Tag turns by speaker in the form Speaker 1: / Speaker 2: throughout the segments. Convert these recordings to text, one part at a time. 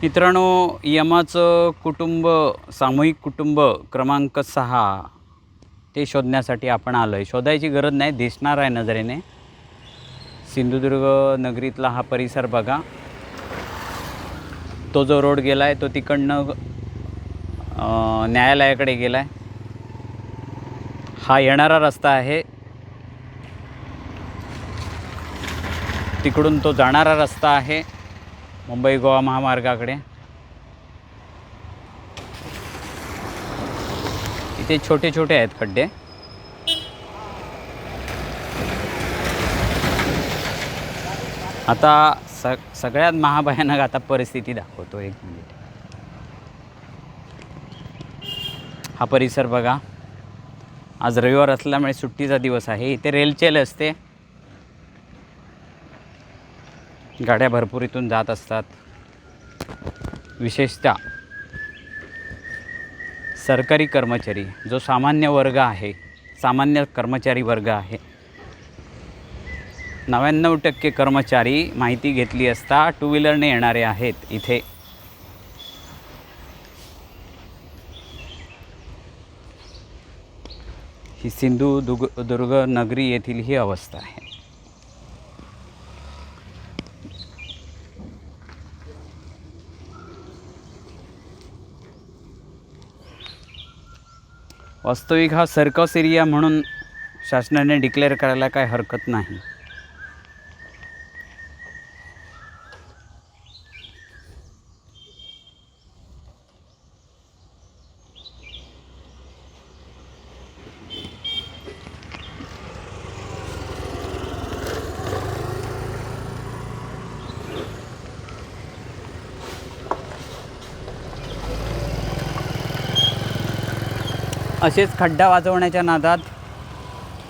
Speaker 1: मित्रांनो यमाचं कुटुंब सामूहिक कुटुंब क्रमांक सहा ते शोधण्यासाठी आपण आलो आहे शोधायची गरज नाही दिसणार आहे नजरेने. सिंधुदुर्ग नगरीतला हा परिसर बघा. तो जो रोड गेला आहे तो तिकडनं न्यायालयाकडे गेला आहे हा येणारा रस्ता आहे. तिकडून तो जाणारा रस्ता आहे. मुंबई गोवा महामार्गाकडे. इथे छोटे छोटे आहेत खड्डे. आता स सगळ्यात महाभयानक आता परिस्थिती दाखवतो एक मिनिट हा परिसर बघा. आज रविवार असल्यामुळे सुट्टीचा दिवस आहे. इथे रेलचेल असते. गाड्या भरपूर इथून जात असतात. विशेषतः सरकारी कर्मचारी जो सामान्य वर्ग आहे सामान्य कर्मचारी वर्ग आहे. नव्याण्णव टक्के कर्मचारी माहिती घेतली असता टू व्हीलरने येणारे आहेत इथे. ही सिंधुदुर्ग दुर्ग नगरी येथील ही अवस्था आहे. वास्तविक हा सर्कस एरिया म्हणून शासनाने डिक्लेअर करायला काय हरकत नाही. असेच खड्डा वाजवण्याच्या नादात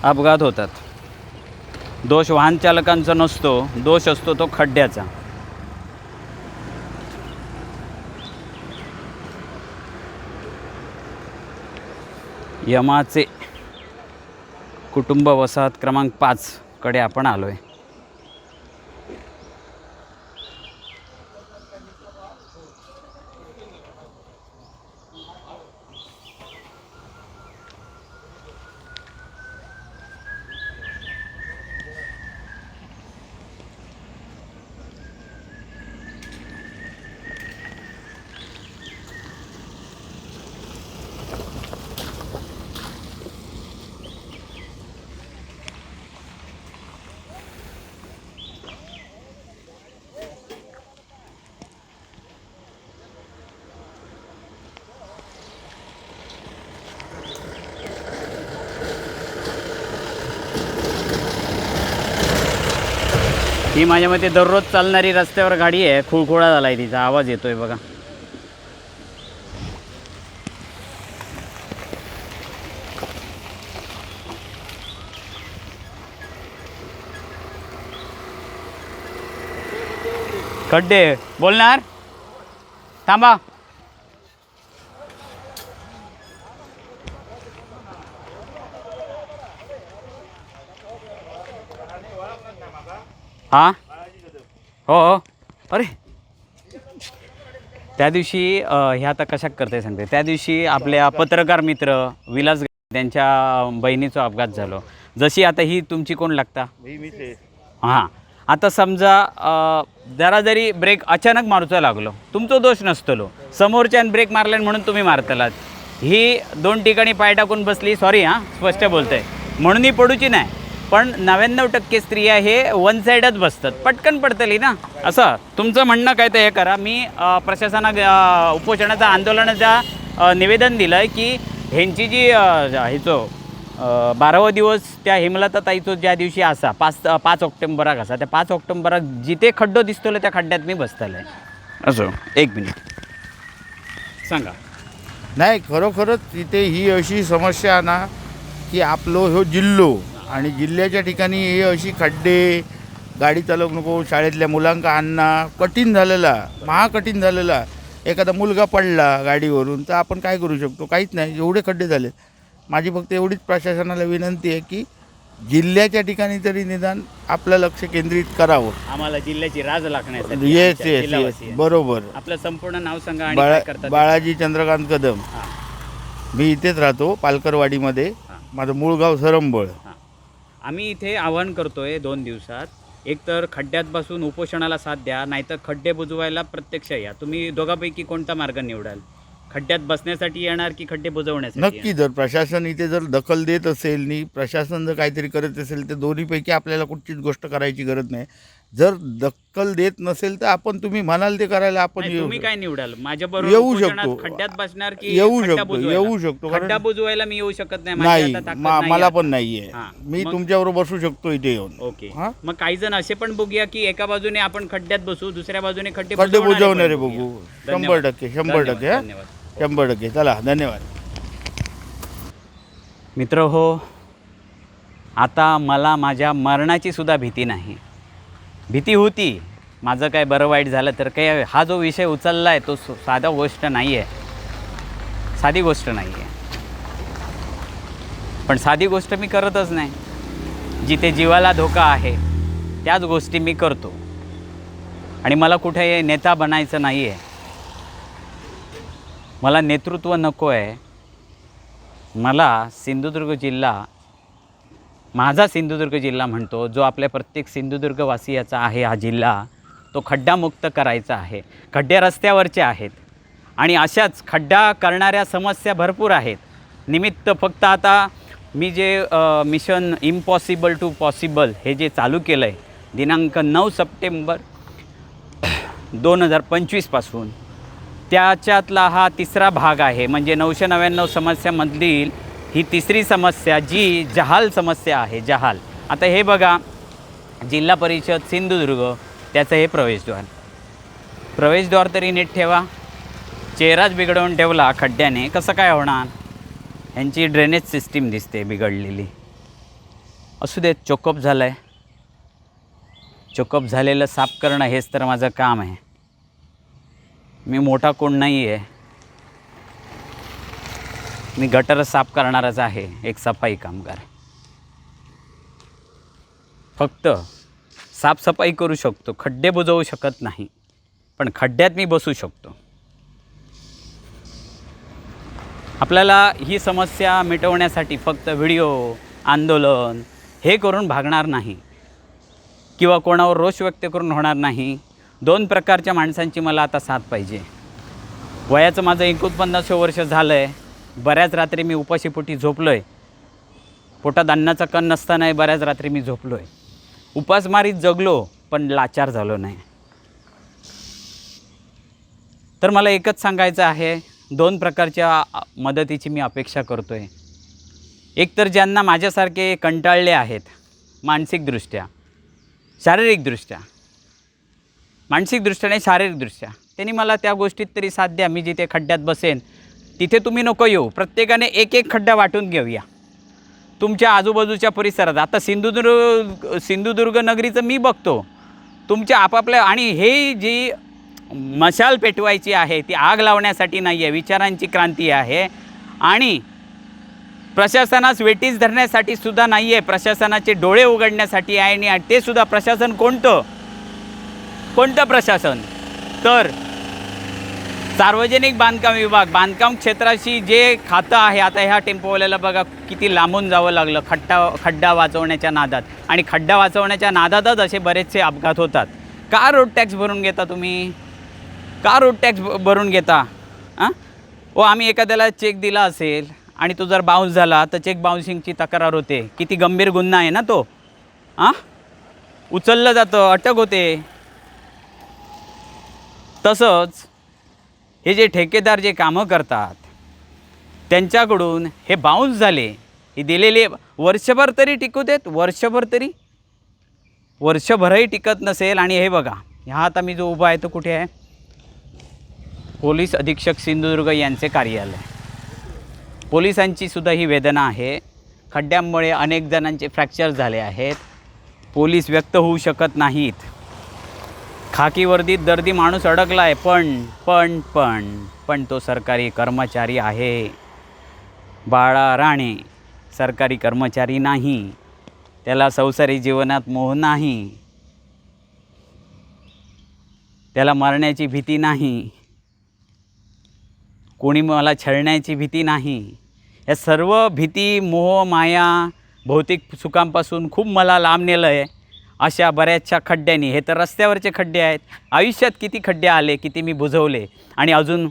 Speaker 1: अपघात होतात. दोष वाहन चालकांचा नसतो दोष असतो तो खड्ड्याचा. यमाचे कुटुंब वसाहत क्रमांक पाचकडे आपण आलो आहे ही माझ्या मते दररोज चालणारी रस्त्यावर गाडी आहे. खुळखुळा झाला आहे तिचा. आवाज येतोय बघा. खड्डे. बोलणार? थांबा. हां? हो हो. अरे. त्या दिवशी हे आता कशा करते सांगते. त्या दिवशी आपल्या पत्रकार मित्र विलास त्यांच्या बहिणीचा अपघात झालो. जशी आता ही तुमची कोण लागता? हां. आता समजा जरा जरी ब्रेक अचानक मारूचा लागलो तुमचा दोष नसतलो. समोरच्यान ब्रेक मारल्यान म्हणून तुम्ही मारतलात. ही दोन ठिकाणी पाय टाकून बसली सॉरी हां स्पष्ट बोलतंय. म्हणून ही पडूची नाही. पण नव्याण्णव टक्के स्त्रिया हे वन साईडच बसतात. पटकन पडतली ना? असं? तुमचं म्हणणं काय ते हे करा. मी प्रशासना उपोषणाचं आंदोलनाचा निवेदन दिलं आहे की ह्यांची जी ह्याचो बारावं दिवस त्या हेमलता ताईचो ज्या दिवशी असा पाच पाच ऑक्टोंबराक असा त्या पाच ऑक्टोंबराक जिथे खड्डो दिसतलो त्या खड्ड्यात मी बसतलो आहे असो एक मिनिट. सांगा.
Speaker 2: नाही खरोखरच इथे ही अशी समस्या ना की आपलो ह्यो जिल्लो आणि जिल्ह्याच्या ठिकाणी हे अशी खड्डे गाडी चालवू नको शाळेतल्या मुलांका आणणं कठीण झालेला महाकठीण झालेला. एखादा मुलगा पडला गाडीवरून तर आपण काय करू शकतो? काहीच नाही एवढे खड्डे झाले माझी फक्त एवढीच प्रशासनाला विनंती आहे की जिल्ह्याच्या ठिकाणी तरी निदान आपलं लक्ष केंद्रित करावं.
Speaker 1: आम्हाला जिल्ह्याची राज लागण्यासाठी
Speaker 2: येस येस येस. बरोबर.
Speaker 1: आपलं संपूर्ण नाव सांगा
Speaker 2: बाळा बाळाजी चंद्रकांत कदम. मी इथेच राहतो पालकरवाडीमध्ये. माझं मूळ गाव सरंबळ.
Speaker 1: आम्ही इथे आवाहन करतो आहे दोन दिवसात एकतर खड्ड्यात बसून उपोषणाला साथ द्या नाहीतर खड्डे बुजवायला प्रत्यक्ष या. तुम्ही दोघापैकी कोणता मार्ग निवडाल? खड्ड्यात बसण्यासाठी येणार की खड्डे बुजवण्यासाठी
Speaker 2: नक्की जर प्रशासन इथे जर दखल देत असेल नि प्रशासन जर काहीतरी करत असेल तर दोन्हीपैकी आपल्याला कुठचीच गोष्ट करायची गरज नाही. जर दखल देत नसेल तर आपण तुम्ही म्हणाल ते करायला आपण
Speaker 1: नाही,
Speaker 2: येऊ
Speaker 1: तुम्ही काय निवडाल माझ्या बरोबर
Speaker 2: येऊ शकतो.
Speaker 1: खड्ड्यात बसणार की
Speaker 2: येऊ
Speaker 1: खड्डा
Speaker 2: शकतो,
Speaker 1: बुजवायला?
Speaker 2: येऊ शकतो, कारण-
Speaker 1: खड्डा बुजवायला मी येऊ शकत नाही माझी
Speaker 2: नाही
Speaker 1: आता ताकद
Speaker 2: मा-
Speaker 1: नाही
Speaker 2: मला
Speaker 1: आहे.
Speaker 2: पण नाहीये
Speaker 1: हां.
Speaker 2: मी
Speaker 1: मग-
Speaker 2: तुमच्याबरोबर बसू शकतो इथे येऊन
Speaker 1: ओके
Speaker 2: हां?
Speaker 1: मग काही जण असे पण बघूया की एका बाजूने आपण खड्ड्यात बसू दुसऱ्या बाजूने खड्डे
Speaker 2: खड्डे
Speaker 1: बुजवणारे
Speaker 2: बुजवणारे
Speaker 1: पण
Speaker 2: बघू
Speaker 1: बघूया.
Speaker 2: शंभर
Speaker 1: धन्यवाद.
Speaker 2: टक्के शंभर
Speaker 1: धन्यवाद,
Speaker 2: टक्के हां?
Speaker 1: धन्यवाद
Speaker 2: शंभर टक्के चला धन्यवाद
Speaker 1: मित्र हो आता मला माझ्या मरणाची सुद्धा भीती नाही भीती होती. माझं काय बरं वाईट झालं तर काही हा जो विषय उचलला आहे तो साधा गोष्ट नाही आहे साधी गोष्ट नाही आहे पण साधी गोष्ट मी करतच नाही. जिथे जीवाला धोका आहे त्याच गोष्टी मी करतो. आणि मला कुठे नेता बनायचं नाही आहे मला नेतृत्व नको आहे मला सिंधुदुर्ग जिल्हा माझा सिंधुदुर्ग जिल्हा म्हणतो जो आपल्या प्रत्येक सिंधुदुर्गवासियाचा आहे हा जिल्हा तो खड्डामुक्त करायचा आहे. खड्डे रस्त्यावरचे आहेत. आणि अशाच खड्डा करणाऱ्या समस्या भरपूर आहेत. निमित्त फक्त आता मी जे मिशन इम्पॉसिबल टू पॉसिबल हे जे चालू केलं आहे दिनांक नऊ सप्टेंबर दोन हजार पंचवीसपासून त्याच्यातला हा तिसरा भाग आहे. म्हणजे नऊशे नव्याण्णव समस्यामधील ही तिसरी समस्या जी जहाल समस्या आहे जहाल. आता हे बघा जिल्हा परिषद सिंधुदुर्ग त्याचं हे प्रवेशद्वार. प्रवेशद्वार तरी नीट ठेवा. चेहराच बिघडवून ठेवला खड्ड्याने. कसं काय होणार? ह्यांची ड्रेनेज सिस्टीम दिसते बिघडलेली. असू देत चोकअप झालं आहे चोकअप झालेलं साफ करणं हेच तर माझं काम आहे. मी मोठा कोण नाही आहे मी गटर साफ करणारच आहे एक सफाई कामगार. फक्त साफसफाई करू शकतो खड्डे बुजवू शकत नाही पण खड्ड्यात मी बसू शकतो. आपल्याला ही समस्या मिटवण्यासाठी फक्त व्हिडिओ आंदोलन हे करून भागणार नाही. किंवा कोणावर रोष व्यक्त करून होणार नाही. दोन प्रकारच्या माणसांची मला आता साथ पाहिजे. वयाचं माझं एकोणपन्नासशे वर्ष झालं आहे बऱ्याच रात्री मी उपाशीपोटी झोपलो आहे पोटात अन्नाचा कण नसतानाही बऱ्याच रात्री मी झोपलो आहे उपासमारीत जगलो पण लाचार झालो नाही. तर मला एकच सांगायचं आहे दोन प्रकारच्या मदतीची मी अपेक्षा करतो आहे एक तर ज्यांना माझ्यासारखे कंटाळले आहेत मानसिकदृष्ट्या शारीरिकदृष्ट्या मानसिकदृष्ट्या नाही शारीरिकदृष्ट्या त्यांनी मला त्या गोष्टीत तरी साथ द्या मी जिथे खड्ड्यात बसेन तिथे तुम्ही नको येऊ. प्रत्येकाने एक एक खड्डा वाटून घेऊया. तुमच्या आजूबाजूच्या परिसरात. आता सिंधुदुर्ग सिंधुदुर्ग नगरीचं मी बघतो. तुमच्या आपापल्या आणि हे जी मशाल पेटवायची आहे ती आग लावण्यासाठी नाही आहे विचारांची क्रांती आहे. आणि प्रशासनास वेटीस धरण्यासाठी सुद्धा नाही आहे प्रशासनाचे डोळे उघडण्यासाठी आहे. आणि ते सुद्धा प्रशासन कोणतं? कोणतं प्रशासन? तर सार्वजनिक बांधकाम विभाग बांधकाम क्षेत्राशी जे खातं आहे आता ह्या टेम्पोवाल्याला बघा किती लांबून जावं लागलं खड्डा खड्डा वाचवण्याच्या नादात. आणि खड्डा वाचवण्याच्या नादातच असे बरेचसे अपघात होतात. का रोड टॅक्स भरून घेता तुम्ही? का रोड टॅक्स भरून घेता? हां ओ आम्ही एखाद्याला चेक दिला असेल आणि तो जर बाउन्स झाला तर चेक बाउन्सिंगची तक्रार होते. किती गंभीर गुन्हा आहे ना तो? हां उचललं जातं अटक होते. तसंच हे जे ठेकेदार जे कामं करतात त्यांच्याकडून हे बाउन्स झाले. हे दिलेले वर्षभर तरी टिकू देत वर्षभर तरी? वर्षभरही टिकत नसेल. आणि हे बघा ह्या आता मी जो उभा आहे तो कुठे आहे? पोलीस अधीक्षक सिंधुदुर्ग यांचे कार्यालय. पोलिसांची सुद्धा ही वेदना आहे. खड्ड्यांमुळे अनेक जणांचे फ्रॅक्चर झाले आहेत. पोलीस व्यक्त होऊ शकत नाहीत. खाकी वर्दीत दर्दी माणूस अडकला आहे पण पण पण पण तो सरकारी कर्मचारी आहे. बाळा राणे सरकारी कर्मचारी नाही. त्याला संसारी जीवनात मोह नाही. त्याला मरण्याची भीती नाही. कोणी मला छळण्याची भीती नाही. या सर्व भीती मोह माया भौतिक सुखांपासून खूप मला लांब नेलं आहे अशा बऱ्याचशा खड्ड्यांनी हे तर रस्त्यावरचे खड्डे आहेत. आयुष्यात किती खड्डे आले किती मी बुजवले आणि अजून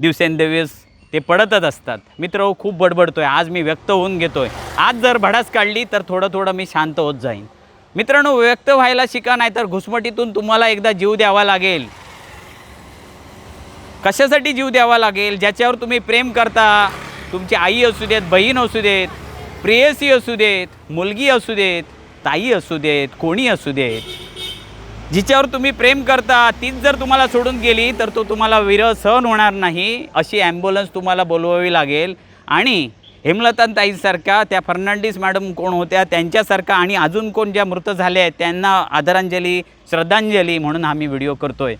Speaker 1: दिवसेंदिवस ते पडतच असतात. मित्र हो, खूप बडबडतोय. आज मी व्यक्त होऊन घेतो आहे आज जर भडास काढली तर थोडं थोडं मी शांत होत जाईन. मित्रांनो व्यक्त व्हायला शिका नाही तर घुसमटीतून तुम्हाला एकदा जीव द्यावा लागेल. कशासाठी जीव द्यावा लागेल? ज्याच्यावर तुम्ही प्रेम करता तुमची आई असू देत बहीण असू देत प्रेयसी असू देत मुलगी असू देत ताई असू देत कोणी असू देत जिच्यावर तुम्ही प्रेम करता तीच जर तुम्हाला सोडून गेली तर तो तुम्हाला विरह सहन होणार नाही अशी ॲम्ब्युलन्स तुम्हाला बोलवावी लागेल. आणि हेमलतांताईसारख्या त्या फर्नांडिस मॅडम कोण होत्या त्यांच्यासारखा आणि अजून कोण ज्या मृत झाल्या आहेत त्यांना आदरांजली श्रद्धांजली म्हणून आम्ही व्हिडिओ करतोय.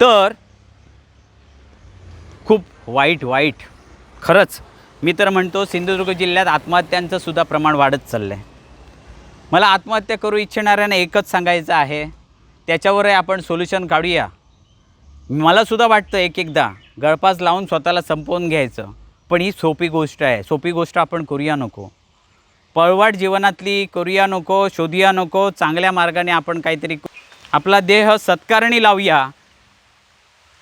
Speaker 1: तर खूप वाईट वाईट. खरंच मी तर म्हणतो सिंधुदुर्ग जिल्ह्यात आत्महत्यांचं सुद्धा प्रमाण वाढत चाललं आहे मला आत्महत्या करू इच्छिणाऱ्यांना एकच सांगायचं आहे. त्याच्यावरही आपण सोल्युशन काढूया. मलासुद्धा वाटतं एक एकदा गळपास लावून स्वतःला संपवून घ्यायचं. पण ही सोपी गोष्ट आहे. सोपी गोष्ट आपण करूया नको. पळवाट जीवनातली करूया नको शोधूया नको चांगल्या मार्गाने आपण काहीतरी आपला देह सत्कारणी लावूया.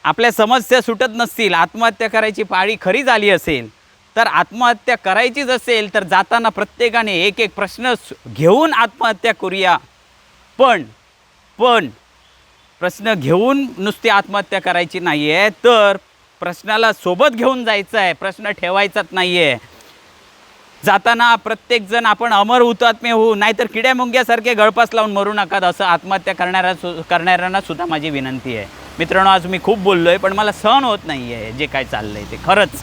Speaker 1: आपल्या समस्या सुटत नसतील आत्महत्या करायची पाळी खरी झाली असेल तर आत्महत्या करायचीच असेल तर जाताना प्रत्येकाने एक एक प्रश्न घेऊन आत्महत्या करूया. पण पण प्रश्न घेऊन नुसती आत्महत्या करायची नाही आहे तर प्रश्नाला सोबत घेऊन जायचं आहे प्रश्न ठेवायचाच नाही आहे जाताना प्रत्येकजण आपण अमर हुतात्मे होऊ नाहीतर किड्या मुंग्यासारखे गळपास लावून मरू नका असं आत्महत्या करणाऱ्या सु करणाऱ्यांना सुद्धा माझी विनंती आहे. मित्रांनो आज मी खूप बोललो आहे पण मला सहन होत नाही आहे जे काय चाललं आहे ते खरंच.